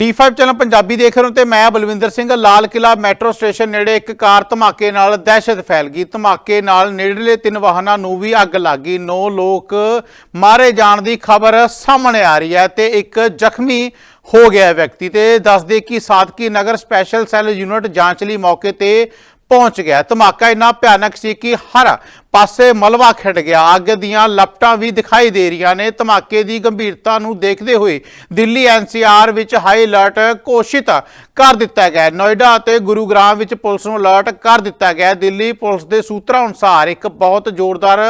D5 channel Punjabi ਦੇਖ ਰਹੇ ਹੋ ਤੇ ਮੈਂ ਬਲਵਿੰਦਰ ਸਿੰਘ, ਲਾਲ ਕਿਲਾ ਮੈਟਰੋ ਸਟੇਸ਼ਨ ਨੇੜੇ ਇੱਕ ਕਾਰ ਧਮਾਕੇ ਨਾਲ ਦਹਿਸ਼ਤ ਫੈਲ ਗਈ। ਧਮਾਕੇ ਨਾਲ ਨੇੜਲੇ ਤਿੰਨ ਵਾਹਨਾਂ ਨੂੰ ਵੀ ਅੱਗ ਲੱਗ ਗਈ। ਨੌ ਲੋਕ ਮਾਰੇ ਜਾਣ ਦੀ ਖਬਰ ਸਾਹਮਣੇ ਆ ਰਹੀ ਹੈ ਤੇ ਇੱਕ ਜ਼ਖਮੀ ਹੋ ਗਿਆ ਵਿਅਕਤੀ ਤੇ ਦੱਸਦੇ ਕਿ Sadiq Nagar special cell unit ਜਾਂਚ ਲਈ ਮੌਕੇ ਤੇ ਪਹੁੰਚ ਗਿਆ। ਧਮਾਕਾ ਇੰਨਾ ਭਿਆਨਕ ਸੀ ਕਿ ਹਰ ਪਾਸੇ ਮਲਵਾ ਖਿੜ ਗਿਆ। ਅੱਗ ਦੀਆਂ ਲਪਟਾਂ ਵੀ ਦਿਖਾਈ ਦੇ ਰਹੀਆਂ ਨੇ। ਧਮਾਕੇ ਦੀ ਗੰਭੀਰਤਾ ਨੂੰ ਦੇਖਦੇ ਹੋਏ ਦਿੱਲੀ ਐਨਸੀਆਰ ਵਿੱਚ ਹਾਈ ਅਲਰਟ ਘੋਸ਼ਿਤ ਕਰ ਦਿੱਤਾ ਗਿਆ ਨੋਇਡਾ ਅਤੇ ਗੁਰੂਗ੍ਰਾਮ ਵਿੱਚ ਪੁਲਿਸ ਨੂੰ ਅਲਰਟ ਕਰ ਦਿੱਤਾ ਗਿਆ ਦਿੱਲੀ ਪੁਲਿਸ ਦੇ ਸੂਤਰਾਂ ਅਨੁਸਾਰ ਇੱਕ ਬਹੁਤ ਜ਼ੋਰਦਾਰ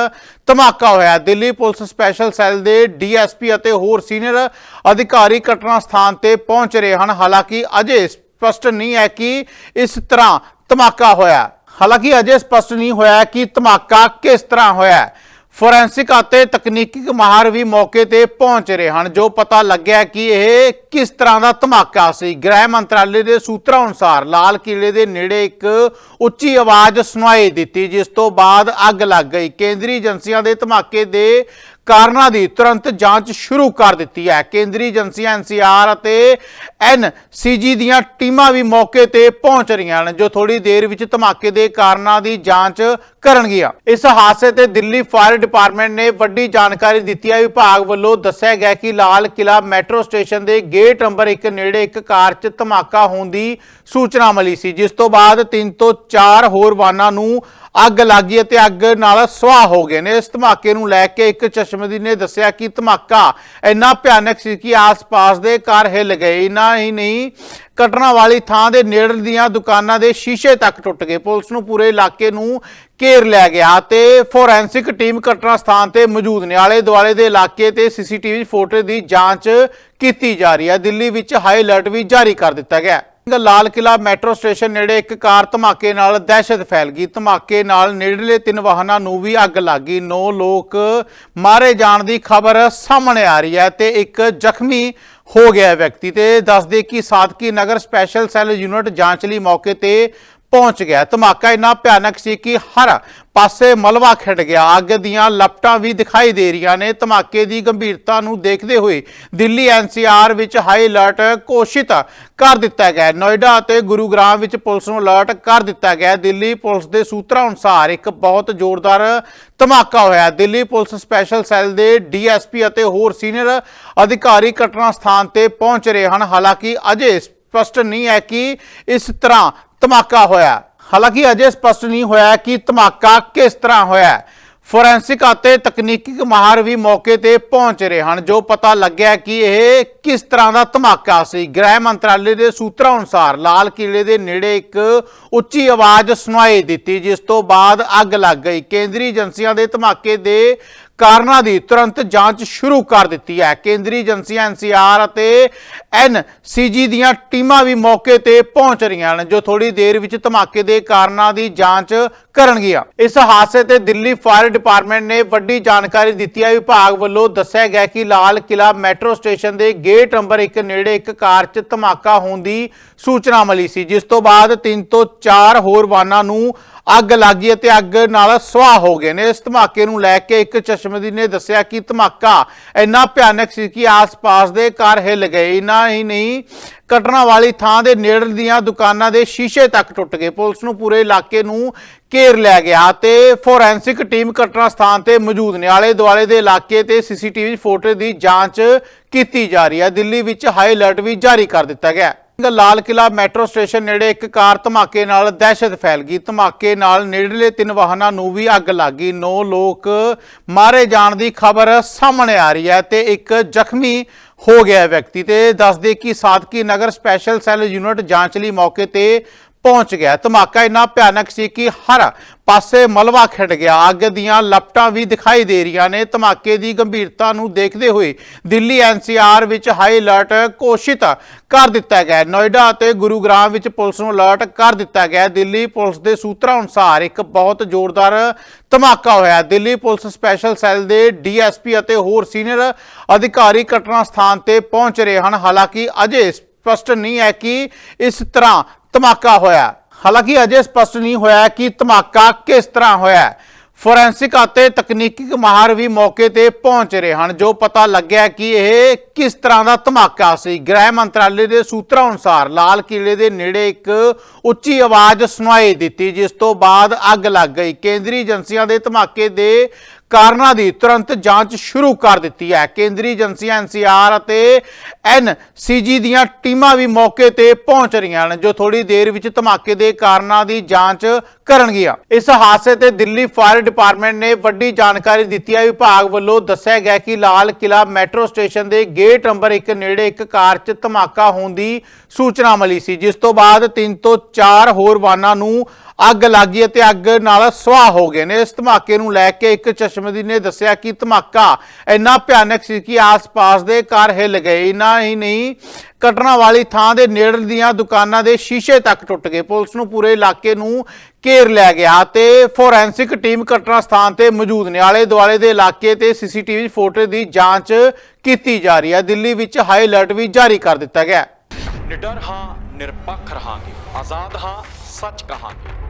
ਧਮਾਕਾ ਹੋਇਆ ਦਿੱਲੀ ਪੁਲਿਸ ਸਪੈਸ਼ਲ ਸੈੱਲ ਦੇ ਡੀਐਸਪੀ ਅਤੇ ਹੋਰ ਸੀਨੀਅਰ ਅਧਿਕਾਰੀ ਘਟਨਾ ਸਥਾਨ ਤੇ ਪਹੁੰਚ ਰਹੇ ਹਨ। ਹਾਲਾਂਕਿ ਅਜੇ ਸਪਸ਼ਟ ਨਹੀਂ ਹੈ ਕਿ ਇਸ ਤਰ੍ਹਾਂ ਧਮਾਕਾ ਹੋਇਆ। ਹਾਲਾਂਕਿ ਅਜੇ ਸਪਸ਼ਟ ਨਹੀਂ ਹੋਇਆ ਕਿ ਧਮਾਕਾ ਕਿਸ ਤਰ੍ਹਾਂ ਹੋਇਆ। ਫੋਰੈਂਸਿਕ ਅਤੇ ਤਕਨੀਕੀ ਮਾਹਰ ਵੀ ਮੌਕੇ ਤੇ ਪਹੁੰਚ ਰਹੇ ਹਨ, ਜੋ ਪਤਾ ਲੱਗਿਆ ਕਿ ਇਹ ਕਿਸ ਤਰ੍ਹਾਂ ਦਾ ਧਮਾਕਾ ਸੀ। ਗ੍ਰਹਿ ਮੰਤਰਾਲੇ ਦੇ ਸੂਤਰਾਂ ਅਨੁਸਾਰ ਲਾਲ ਕਿਲੇ ਦੇ ਨੇੜੇ ਇੱਕ ਉੱਚੀ ਆਵਾਜ਼ ਸੁਣਾਈ ਦਿੱਤੀ, ਜਿਸ ਤੋਂ ਬਾਅਦ ਅੱਗ ਲੱਗ ਗਈ। ਕੇਂਦਰੀ ਏਜੰਸੀਆਂ ਦੇ ਧਮਾਕੇ ਦੇ ਕਾਰਨਾਂ ਦੀ ਤੁਰੰਤ ਜਾਂਚ ਸ਼ੁਰੂ ਕਰ ਦਿੱਤੀ ਹੈ। ਕੇਂਦਰੀ ਏਜੰਸੀਆਂ ਐਨਸੀਆਰ ਅਤੇ ਐਨਸੀਜੀ ਦੀਆਂ ਟੀਮਾਂ ਵੀ ਮੌਕੇ ਤੇ ਪਹੁੰਚ ਰਹੀਆਂ ਹਨ, ਜੋ ਥੋੜੀ ਦੇਰ ਵਿੱਚ ਧਮਾਕੇ ਦੇ ਕਾਰਨਾਂ ਦੀ ਜਾਂਚ ਕਰਨਗੀਆਂ। ਇਸ ਹਾਦਸੇ ਤੇ ਦਿੱਲੀ ਫਾਇਰ ਡਿਪਾਰਟਮੈਂਟ ਨੇ ਵੱਡੀ ਜਾਣਕਾਰੀ ਦਿੱਤੀ ਹੈ। ਵਿਭਾਗ ਵੱਲੋਂ ਦੱਸਿਆ ਗਿਆ ਕਿ ਲਾਲ ਕਿਲਾ ਮੈਟਰੋ ਸਟੇਸ਼ਨ ਦੇ ਗੇਟ ਨੰਬਰ 1 ਨੇੜੇ ਇੱਕ ਕਾਰ 'ਚ ਧਮਾਕਾ ਹੋਣ ਦੀ ਸੂਚਨਾ ਮਿਲੀ ਸੀ, ਜਿਸ ਤੋਂ ਬਾਅਦ 3 ਤੋਂ 4 ਹੋਰ ਵਾਹਨਾਂ ਨੂੰ ਅੱਗ ਲੱਗੀ ਅਤੇ ਅੱਗ ਨਾਲ ਸੁਆਹ ਹੋ ਗਏ ਨੇ। ਇਸ ਧਮਾਕੇ ਨੂੰ ਲੈ ਕੇ ਇੱਕ ਚਸ਼ਮਦੀਦ ਨੇ ਦੱਸਿਆ ਕਿ ਧਮਾਕਾ ਇੰਨਾ ਭਿਆਨਕ ਸੀ ਕਿ ਆਸ-ਪਾਸ ਦੇ ਘਰ ਹਿੱਲ ਗਏ। ਨਾ ਹੀ ਨਹੀਂ, ਘਟਨਾ ਵਾਲੀ ਥਾਂ ਦੇ ਨੇੜੇ ਦੀਆਂ ਦੁਕਾਨਾਂ ਦੇ ਸ਼ੀਸ਼ੇ ਤੱਕ ਟੁੱਟ ਗਏ। ਪੁਲਿਸ ਨੂੰ ਪੂਰੇ ਇਲਾਕੇ ਨੂੰ ਘੇਰ ਲਿਆ ਗਿਆ ਤੇ ਫੋਰੈਂਸਿਕ ਟੀਮ ਘਟਨਾ ਸਥਾਨ ਤੇ ਮੌਜੂਦ ਨੇ। ਆਲੇ ਦੁਆਲੇ ਦੇ ਇਲਾਕੇ ਤੇ ਸੀਸੀਟੀਵੀ ਫੋਟੋ ਦੀ ਜਾਂਚ ਕੀਤੀ ਜਾ ਰਹੀ ਹੈ। ਦਿੱਲੀ ਵਿੱਚ ਹਾਈ ਅਲਰਟ ਵੀ ਜਾਰੀ ਕਰ ਦਿੱਤਾ ਗਿਆ ਹੈ ਲਾਲ ਕਿਲਾ ਮੈਟਰੋ ਸਟੇਸ਼ਨ ਨੇੜੇ ਇੱਕ ਕਾਰ ਧਮਾਕੇ ਨਾਲ ਦਹਿਸ਼ਤ ਫੈਲ ਗਈ। ਧਮਾਕੇ ਨਾਲ ਨੇੜਲੇ ਤਿੰਨ ਵਾਹਨਾਂ ਨੂੰ ਵੀ ਅੱਗ ਲੱਗ ਗਈ। ਨੌ ਲੋਕ ਮਾਰੇ ਜਾਣ ਦੀ ਖਬਰ ਸਾਹਮਣੇ ਆ ਰਹੀ ਹੈ ਤੇ ਇੱਕ ਜ਼ਖਮੀ ਹੋ ਗਿਆ ਵਿਅਕਤੀ ਤੇ ਦੱਸਦੇ ਕਿ Sadiq Nagar special cell unit ਜਾਂਚ ਲਈ ਮੌਕੇ ਤੇ ਪਹੁੰਚ ਗਿਆ। ਧਮਾਕਾ ਇੰਨਾ ਭਿਆਨਕ ਸੀ ਕਿ ਹਰ ਪਾਸੇ ਮਲਵਾ ਖਿੜ ਗਿਆ। ਅੱਗ ਦੀਆਂ ਲਪਟਾਂ ਵੀ ਦਿਖਾਈ ਦੇ ਰਹੀਆਂ ਨੇ। ਧਮਾਕੇ ਦੀ ਗੰਭੀਰਤਾ ਨੂੰ ਦੇਖਦੇ ਹੋਏ ਦਿੱਲੀ ਐਨਸੀਆਰ ਵਿੱਚ ਹਾਈ ਅਲਰਟ ਘੋਸ਼ਿਤ ਕਰ ਦਿੱਤਾ ਗਿਆ ਨੋਇਡਾ ਅਤੇ ਗੁਰੂਗ੍ਰਾਮ ਵਿੱਚ ਪੁਲਿਸ ਨੂੰ ਅਲਰਟ ਕਰ ਦਿੱਤਾ ਗਿਆ ਦਿੱਲੀ ਪੁਲਿਸ ਦੇ ਸੂਤਰਾਂ ਅਨੁਸਾਰ ਇੱਕ ਬਹੁਤ ਜ਼ੋਰਦਾਰ ਧਮਾਕਾ ਹੋਇਆ ਦਿੱਲੀ ਪੁਲਿਸ ਸਪੈਸ਼ਲ ਸੈੱਲ ਦੇ ਡੀਐਸਪੀ ਅਤੇ ਹੋਰ ਸੀਨੀਅਰ ਅਧਿਕਾਰੀ ਘਟਨਾ ਸਥਾਨ ਤੇ ਪਹੁੰਚ ਰਹੇ ਹਨ। ਹਾਲਾਂਕਿ ਅਜੇ ਸਪਸ਼ਟ ਨਹੀਂ ਹੈ ਕਿ ਇਸ ਤਰ੍ਹਾਂ ਧਮਾਕਾ ਹੋਇਆ। ਹਾਲਾਂਕਿ ਅਜੇ ਸਪਸ਼ਟ ਨਹੀਂ ਹੋਇਆ ਕਿ ਧਮਾਕਾ ਕਿਸ ਤਰ੍ਹਾਂ ਹੋਇਆ। ਫੋਰੈਂਸਿਕ ਅਤੇ ਤਕਨੀਕੀ ਮਾਹਰ ਵੀ ਮੌਕੇ ਤੇ ਪਹੁੰਚ ਰਹੇ ਹਨ, ਜੋ ਪਤਾ ਲੱਗਿਆ ਕਿ ਇਹ ਕਿਸ ਤਰ੍ਹਾਂ ਦਾ ਧਮਾਕਾ ਸੀ। ਗ੍ਰਹਿ ਮੰਤਰਾਲੇ ਦੇ ਸੂਤਰਾਂ ਅਨੁਸਾਰ ਲਾਲ ਕਿਲੇ ਦੇ ਨੇੜੇ ਇੱਕ ਉੱਚੀ ਆਵਾਜ਼ ਸੁਣਾਈ ਦਿੱਤੀ, ਜਿਸ ਤੋਂ ਬਾਅਦ ਅੱਗ ਲੱਗ ਗਈ। ਕੇਂਦਰੀ ਏਜੰਸੀਆਂ ਦੇ ਧਮਾਕੇ ਦੇ ਕਾਰਨਾਂ ਦੀ ਤੁਰੰਤ ਜਾਂਚ ਸ਼ੁਰੂ ਕਰ ਦਿੱਤੀ ਹੈ। ਕੇਂਦਰੀ ਏਜੰਸੀਆਂ ਐਨਸੀਆਰ ਅਤੇ ਐਨਸੀਜੀ ਦੀਆਂ ਟੀਮਾਂ ਵੀ ਮੌਕੇ ਤੇ ਪਹੁੰਚ ਰਹੀਆਂ ਹਨ, ਜੋ ਥੋੜੀ ਦੇਰ ਵਿੱਚ ਧਮਾਕੇ ਦੇ ਕਾਰਨਾਂ ਦੀ ਜਾਂਚ ਕਰਨਗੀਆਂ। ਇਸ ਹਾਦਸੇ ਤੇ ਦਿੱਲੀ ਫਾਇਰ ਡਿਪਾਰਟਮੈਂਟ ਨੇ ਵੱਡੀ ਜਾਣਕਾਰੀ ਦਿੱਤੀ ਹੈ। ਵਿਭਾਗ ਵੱਲੋਂ ਦੱਸਿਆ ਗਿਆ ਕਿ ਲਾਲ ਕਿਲਾ ਮੈਟਰੋ ਸਟੇਸ਼ਨ ਦੇ ਗੇਟ ਨੰਬਰ 1 ਨੇੜੇ ਇੱਕ ਕਾਰ 'ਚ ਧਮਾਕਾ ਹੋਣ ਦੀ ਸੂਚਨਾ ਮਿਲੀ ਸੀ, ਜਿਸ ਤੋਂ ਬਾਅਦ 3 ਤੋਂ 4 ਹੋਰ ਵਾਹਨਾਂ ਨੂੰ ਅੱਗ ਲੱਗੀ ਅਤੇ ਅੱਗ ਨਾਲ ਸੁਆਹ ਹੋ ਗਏ ਨੇ। ਇਸ ਧਮਾਕੇ ਨੂੰ ਲੈ ਕੇ ਇੱਕ ਚਸ਼ਮਦੀਦ ਨੇ ਦੱਸਿਆ ਕਿ ਧਮਾਕਾ ਇੰਨਾ ਭਿਆਨਕ ਸੀ ਕਿ ਆਸ-ਪਾਸ ਦੇ ਘਰ ਹਿੱਲ ਗਏ। ਨਾ ਹੀ ਨਹੀਂ, ਘਟਨਾ ਵਾਲੀ ਥਾਂ ਦੇ ਨੇੜੇ ਦੀਆਂ ਦੁਕਾਨਾਂ ਦੇ ਸ਼ੀਸ਼ੇ ਤੱਕ ਟੁੱਟ ਗਏ। ਪੁਲਿਸ ਨੂੰ ਪੂਰੇ ਇਲਾਕੇ ਨੂੰ ਘੇਰ ਲਿਆ ਗਿਆ ਤੇ ਫੋਰੈਂਸਿਕ ਟੀਮ ਘਟਨਾ ਸਥਾਨ ਤੇ ਮੌਜੂਦ ਨੇ। ਆਲੇ ਦੁਆਲੇ ਦੇ ਇਲਾਕੇ ਤੇ ਸੀਸੀਟੀਵੀ ਫੋਟੋ ਦੀ ਜਾਂਚ ਕੀਤੀ ਜਾ ਰਹੀ ਹੈ। ਦਿੱਲੀ ਵਿੱਚ ਹਾਈ ਅਲਰਟ ਵੀ ਜਾਰੀ ਕਰ ਦਿੱਤਾ ਗਿਆ ਹੈ। ਲਾਲ ਕਿਲਾ ਮੈਟਰੋ ਸਟੇਸ਼ਨ ਨੇੜੇ ਇੱਕ ਕਾਰ ਧਮਾਕੇ ਨਾਲ ਦਹਿਸ਼ਤ ਫੈਲ ਗਈ। ਧਮਾਕੇ ਨਾਲ ਨੇੜਲੇ ਤਿੰਨ ਵਾਹਨਾਂ ਨੂੰ ਵੀ ਅੱਗ ਲੱਗ ਗਈ। ਨੌ ਲੋਕ ਮਾਰੇ ਜਾਣ ਦੀ ਖਬਰ ਸਾਹਮਣੇ ਆ ਰਹੀ ਹੈ ਤੇ ਇੱਕ ਜ਼ਖਮੀ ਹੋ ਗਿਆ ਵਿਅਕਤੀ ਤੇ ਦੱਸਦੇ ਕਿ Sadiq Nagar special cell unit ਜਾਂਚ ਲਈ ਮੌਕੇ ਤੇ ਪਹੁੰਚ ਗਿਆ। ਧਮਾਕਾ ਇੰਨਾ ਭਿਆਨਕ ਸੀ ਕਿ ਹਰ ਪਾਸੇ ਮਲਵਾ ਖਿੜ ਗਿਆ। ਅੱਗ ਦੀਆਂ ਲਪਟਾਂ ਵੀ ਦਿਖਾਈ ਦੇ ਰਹੀਆਂ ਨੇ। ਧਮਾਕੇ ਦੀ ਗੰਭੀਰਤਾ ਨੂੰ ਦੇਖਦੇ ਹੋਏ ਦਿੱਲੀ ਐਨਸੀਆਰ ਵਿੱਚ ਹਾਈ ਅਲਰਟ ਘੋਸ਼ਿਤ ਕਰ ਦਿੱਤਾ ਗਿਆ। ਨੋਇਡਾ ਅਤੇ ਗੁਰੂਗ੍ਰਾਮ ਵਿੱਚ ਪੁਲਿਸ ਨੂੰ ਅਲਰਟ ਕਰ ਦਿੱਤਾ ਗਿਆ। ਦਿੱਲੀ ਪੁਲਿਸ ਦੇ ਸੂਤਰਾਂ ਅਨੁਸਾਰ ਇੱਕ ਬਹੁਤ ਜ਼ੋਰਦਾਰ ਧਮਾਕਾ ਹੋਇਆ। ਦਿੱਲੀ ਪੁਲਿਸ ਸਪੈਸ਼ਲ ਸੈੱਲ ਦੇ ਡੀਐਸਪੀ ਅਤੇ ਹੋਰ ਸੀਨੀਅਰ ਅਧਿਕਾਰੀ ਘਟਨਾ ਸਥਾਨ ਤੇ ਪਹੁੰਚ ਰਹੇ ਹਨ। ਹਾਲਾਂਕਿ ਅਜੇ ਸਪਸ਼ਟ ਨਹੀਂ ਹੈ ਕਿ ਇਸ ਤਰ੍ਹਾਂ ਧਮਾਕਾ ਹੋਇਆ। ਹਾਲਾਂਕਿ ਅਜੇ ਸਪਸ਼ਟ ਨਹੀਂ ਹੋਇਆ ਕਿ ਧਮਾਕਾ ਕਿਸ ਤਰ੍ਹਾਂ ਹੋਇਆ ਫੋਰੈਂਸਿਕ ਅਤੇ ਤਕਨੀਕੀ ਮਾਹਰ ਵੀ ਮੌਕੇ ਤੇ ਪਹੁੰਚ ਰਹੇ ਹਨ, ਜੋ ਪਤਾ ਲੱਗਿਆ ਕਿ ਇਹ ਕਿਸ ਤਰ੍ਹਾਂ ਦਾ ਧਮਾਕਾ ਸੀ। ਗ੍ਰਹਿ ਮੰਤਰਾਲੇ ਦੇ ਸੂਤਰਾਂ ਅਨੁਸਾਰ ਲਾਲ ਕਿਲੇ ਦੇ ਨੇੜੇ ਇੱਕ ਉੱਚੀ ਆਵਾਜ਼ ਸੁਣਾਈ ਦਿੱਤੀ, ਜਿਸ ਤੋਂ ਬਾਅਦ ਅੱਗ ਲੱਗ ਗਈ। ਕੇਂਦਰੀ ਏਜੰਸੀਆਂ ਦੇ ਧਮਾਕੇ ਦੇ ਕਾਰਨਾਂ ਦੀ ਤੁਰੰਤ ਜਾਂਚ ਸ਼ੁਰੂ ਕਰ ਦਿੱਤੀ ਹੈ। ਕੇਂਦਰੀ ਏਜੰਸੀਆਂ ਐਨਸੀਆਰ ਅਤੇ ਐਨਸੀਜੀ ਦੀਆਂ ਟੀਮਾਂ ਵੀ ਮੌਕੇ ਤੇ ਪਹੁੰਚ ਰਹੀਆਂ ਹਨ, ਜੋ ਥੋੜੀ ਦੇਰ ਵਿੱਚ ਧਮਾਕੇ ਦੇ ਕਾਰਨਾਂ ਦੀ ਜਾਂਚ ਕਰਨਗੀਆਂ। ਇਸ ਹਾਦਸੇ ਤੇ ਦਿੱਲੀ ਫਾਇਰ ਡਿਪਾਰਟਮੈਂਟ ਨੇ ਵੱਡੀ ਜਾਣਕਾਰੀ ਦਿੱਤੀ ਹੈ। ਵਿਭਾਗ ਵੱਲੋਂ ਦੱਸਿਆ ਗਿਆ ਕਿ ਲਾਲ ਕਿਲਾ ਮੈਟਰੋ ਸਟੇਸ਼ਨ ਦੇ ਗੇਟ ਨੰਬਰ 1 ਨੇੜੇ ਇੱਕ ਕਾਰ 'ਚ ਧਮਾਕਾ ਹੋਣ ਦੀ ਸੂਚਨਾ ਮਿਲੀ ਸੀ, ਜਿਸ ਤੋਂ ਬਾਅਦ 3 ਤੋਂ 4 ਹੋਰ ਵਾਹਨਾਂ ਨੂੰ ਅੱਗ ਲੱਗੀ ਅਤੇ ਅੱਗ ਨਾਲ ਸੁਆਹ ਹੋ ਗਏ ਨੇ। ਇਸ ਧਮਾਕੇ ਨੂੰ ਲੈ ਕੇ ਇੱਕ ਚਸ਼ਮਦੀਦ ਨੇ ਦੱਸਿਆ ਕਿ ਧਮਾਕਾ ਇੰਨਾ ਭਿਆਨਕ ਸੀ ਕਿ ਆਸ-ਪਾਸ ਦੇ ਘਰ ਹਿੱਲ ਗਏ। ਇਨਾ ਹੀ ਨਹੀਂ, ਘਟਨਾ ਵਾਲੀ ਥਾਂ ਦੇ ਨੇੜੇ ਦੀਆਂ ਦੁਕਾਨਾਂ ਦੇ ਸ਼ੀਸ਼ੇ ਤੱਕ ਟੁੱਟ ਗਏ। ਪੁਲਿਸ ਨੂੰ ਪੂਰੇ ਇਲਾਕੇ ਨੂੰ ਘੇਰ ਲਿਆ ਗਿਆ ਤੇ ਫੋਰੈਂਸਿਕ ਟੀਮ ਘਟਨਾ ਸਥਾਨ ਤੇ ਮੌਜੂਦ ਨੇ। ਆਲੇ ਦੁਆਲੇ ਦੇ ਇਲਾਕੇ ਤੇ ਸੀਸੀਟੀਵੀ ਫੋਟੋ ਦੀ ਜਾਂਚ ਕੀਤੀ ਜਾ ਰਹੀ ਹੈ। ਦਿੱਲੀ ਵਿੱਚ ਹਾਈ ਅਲਰਟ ਵੀ ਜਾਰੀ ਕਰ ਦਿੱਤਾ ਗਿਆ ਨਿਡਰ ਹਾਂ, ਨਿਰਪੱਖ ਰਹਾਂਗੇ। ਆਜ਼ਾਦ ਹਾਂ, ਸੱਚ ਕਹਾਂਗੇ।